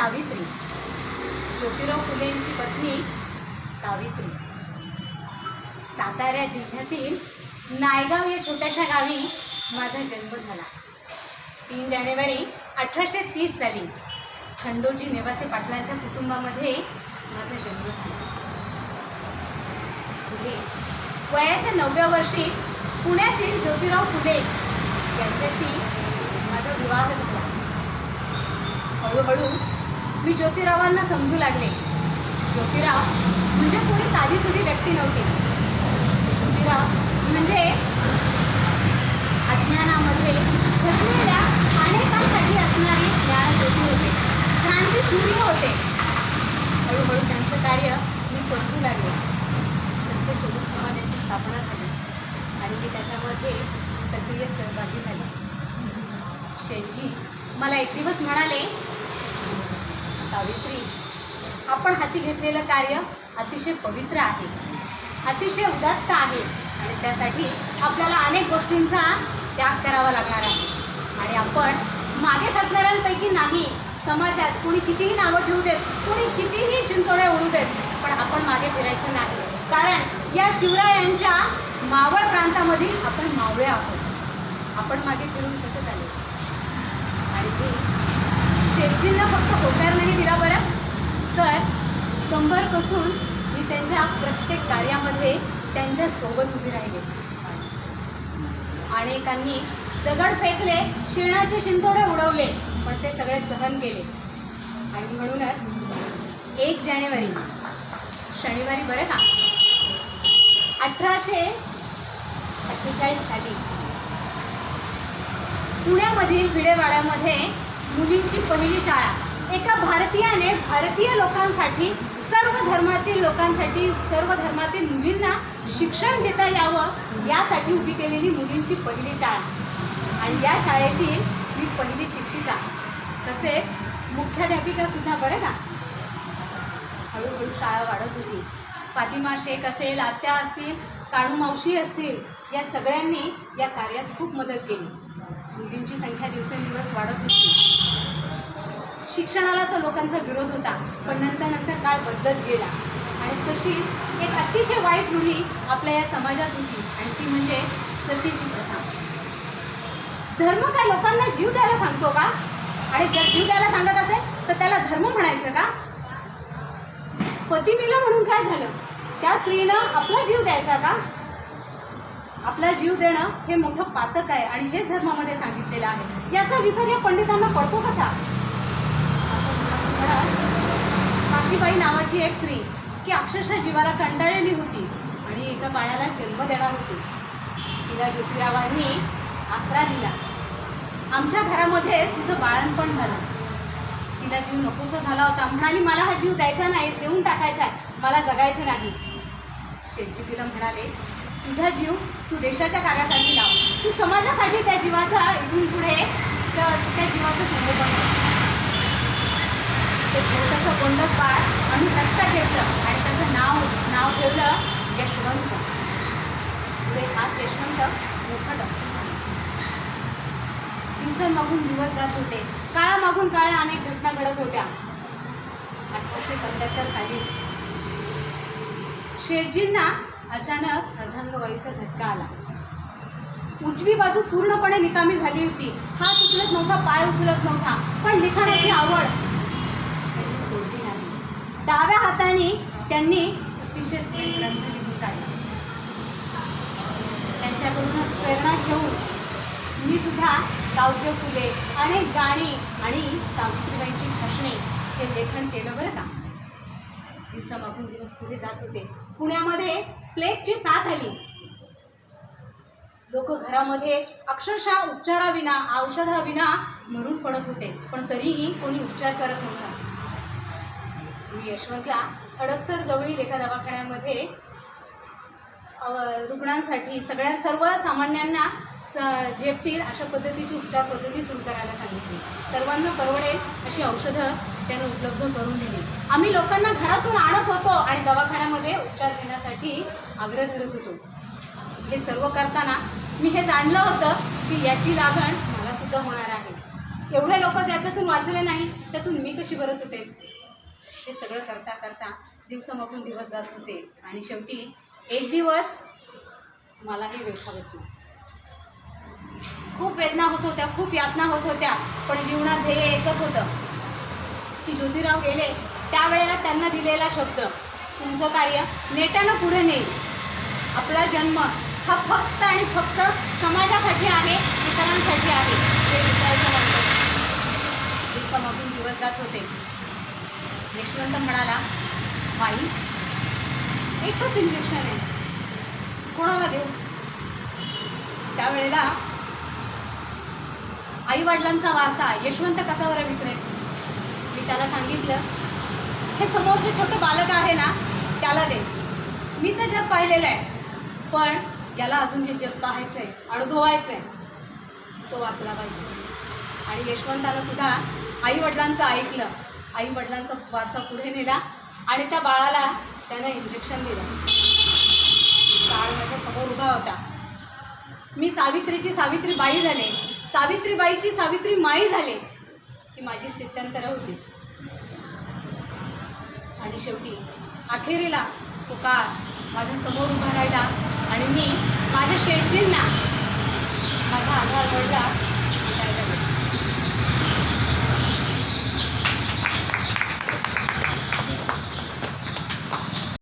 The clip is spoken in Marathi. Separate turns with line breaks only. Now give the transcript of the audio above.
सावित्री. ज्योतिराव फुलेंची पत्नी सावित्री. सातारा जिल्ह्यातील नायगाव या छोट्याशा गावी माझा जन्म झाला. तीन जानेवारी अठराशे तीस साली खंडोजी नेवासे पाटलांच्या कुटुंबामध्ये माझा जन्म झाला. पुढे वयाच्या नवव्या वर्षी पुण्यातील ज्योतिराव फुले यांच्याशी माझा विवाह झाला. हळूहळू मी ज्योतिरावांना समजू लागले. ज्योतिराव म्हणजे कोणी साधी सुधी व्यक्ती नव्हती. ज्योतिराव म्हणजे अज्ञानामध्ये घडलेल्या अनेकांसाठी असणारे ज्ञानज्योती होते. क्रांती सूर्य होते. हळूहळू त्यांचं कार्य मी समजू लागले. सत्यशोधक समाजाची स्थापना झाली आणि मी त्याच्यामध्ये सक्रिय सहभागी झाले. शेठजी मला एक दिवस म्हणाले सावित्री. आपण हाती घेतलेलं कार्य अतिशय पवित्र आहे. अतिशय उदात्त आहे. आणि त्यासाठी आपल्याला अनेक गोष्टींचा त्याग करावा लागणार आहे. आणि आपण मागे खचणाऱ्यांपैकी नाही. समाजात कोणी कितीही नावं ठेवू देत कोणी कितीही शिंतोड्या उडू देत पण आपण मागे फिरायचं नाही. कारण या शिवरायांच्या मावळ प्रांतामधील आपण मावळे आहोत. आपण मागे फिरून कसं चालेल? आणि ते शेटजींना फक्त होकार नाही दिला बरं. तर कंबर कसून मी त्यांच्या प्रत्येक कार्यामध्ये त्यांच्यासोबत उभी राहिले. अनेकांनी दगड फेकले शिरणाचे शिंतोडे उडवले पण ते सगळे सहन केले. आणि म्हणूनच एक जानेवारी शनिवारी बरं का अठराशे अठ्ठेचाळीस साली पुण्यामधील भिडेवाड्यामध्ये मुलींची पहिली शाळा. एका भारतीयाने भारतीय लोकांसाठी सर्व धर्मातील लोकांसाठी सर्व धर्मातील मुलींना शिक्षण घेता यावं यासाठी उभी केलेली मुलींची पहिली शाळा. आणि या शाळेतील मी पहिली शिक्षिका. तसेच मुख्याध्यापिका सुद्धा बरं ना हळूहळू शाळा वाढत होती. फातिमा शेख असेल आत्या असतील काणू मावशी असतील या सगळ्यांनी या कार्यात खूप मदत केली. मुलींची संख्या दिवसेंदिवस वाढत होती. शिक्षणाला तर लोकांचा विरोध होता पण नंतर नंतर काळ बदलत गेला. आणि तशी एक अतिशय वाईट रूढी आपल्या या समाजात होती आणि ती म्हणजे सतीची प्रथा. धर्म काय लोकांना जीव द्यायला सांगतो का? आणि जर जीव द्यायला सांगत असेल तर त्याला धर्म म्हणायचं का? पती मिलं म्हणून काय झालं? त्या स्त्रीनं आपला जीव द्यायचा का? आपला जीव देणं हे मोठं पातक आहे आणि हेच धर्मामध्ये सांगितलेलं आहे. याचा विचार या पंडितांना पडतो कसा? म्हणत काशीबाई नावाची एक स्त्री की अक्षरशः जीवाला कंटाळलेली होती आणि एका बाळाला जन्म देणार होती. तिला ज्योतिरावांनी आसरा दिला. आमच्या घरामध्ये तिचं बाळणपण झालं. तिला जीव नकोसा झाला होता. म्हणाली मला हा जीव द्यायचा नाही देऊन टाकायचा आहे. मला जगायचं नाही. शेटजी तिला म्हणाले तुझा जीव तू देशाच्या कार्यासाठी लाव. तू समाजासाठी त्या जीवाचा इथून पुढे त्या त्या जीवाचं संगोपन ते छोटंसं गोंडस बाळ आम्ही दत्तक घेतलं आणि त्याचं नाव नाव ठेवलं यशवंत. पुढे हाच यशवंत मोठा डॉक्टर झाला. दिवसांमागून दिवस जात होते. काळामागून काळ्या अनेक घटना घडत होत्या. अठराशे सत्याहत्तर साली शेठजींना अचानक अर्धांगवायूचा झटका आला. उजवी बाजू पूर्णपणे निकामी झाली होती. हात उचलत नव्हता पाय उचलत नव्हता पण लिखाणाची आवड सोडली नाही. डाव्या हाताने त्यांनी अतिशय ग्रंथ लिहून काढला. त्यांच्याकडून प्रेरणा घेऊन मी सुद्धा गावदेव फुले अनेक गाणी आणि सावित्रीबाईंची भाषणे हे लेखन केलं बरं का? दिवसामागून दिवस पुढे जात होते. पुण्यामध्ये प्लेगची साथ आली. लोक घरामध्ये अक्षरशः उपचाराविना औषधाविना मरून पडत होते. पण तरीही कोणी उपचार करत नव्हता. मी यशवंतला हडपसर जवळील एका दवाखान्यामध्ये रुग्णांसाठी सगळ्या सर्व सामान्यांना स झेपतील अशा पद्धतीची उपचार पद्धती सुरू करायला सांगितली. सर्वांना परवडेल अशी औषधं त्यानं उपलब्ध करून दिली. आम्ही लोकांना घरातून आणत होतो आणि दवाखान्यामध्ये उपचार घेण्यासाठी आग्रह धरत होतो. हे सर्व करताना मी हे जाणलं होतं की याची लागण मला सुद्धा होणार आहे. एवढे लोक त्याच्यातून वाचले नाही त्यातून मी कशी बरं सुटेल? हे सगळं करता करता दिवसामागून दिवस जात होते आणि शेवटी एक दिवस मलाही वेठा बसला खूप वेदना होत होत्या खूप यातना होत होत्या पण जीवनात ध्येय एकच होतं. की ज्योतिराव गेले त्यावेळेला त्यांना दिलेला शब्द तुमचं कार्य नेटानं पुढे नेईल. आपला जन्म हा फक्त आणि फक्त समाजासाठी आहे इतरांसाठी आहे हे विचारायचं नव्हतं दिवस जात होते. यशवंत म्हणाला बाई एकच इंजेक्शन आहे. कोणाला देऊ? त्यावेळेला आई वडिलांचा वारसा यशवंत कसा बरं विसरेल मी त्याला सांगितलं हे समोर जे छोटं बालक आहे ना त्याला दे. मी तर जग पाहिलेलं आहे पण याला अजून हे जग पाहायचं आहे अनुभवायचं आहे तो वाचला पाहिजे आणि यशवंतानं सुद्धा आई वडिलांचं ऐकलं. आई वडिलांचा वारसा पुढे नेला आणि त्या बाळाला त्यानं इंजेक्शन दिलं. बाळ माझ्यासमोर उभा होता. मी सावित्रीची सावित्री बाई झाले. सावित्रीबाईची सावित्री माई झाले ही माझी स्थित्यंतर होती. आणि शेवटी अखेरीला तो काळ माझ्यासमोर उभा राहिला आणि मी माझ्या शेटजींना माझा आधार घडला.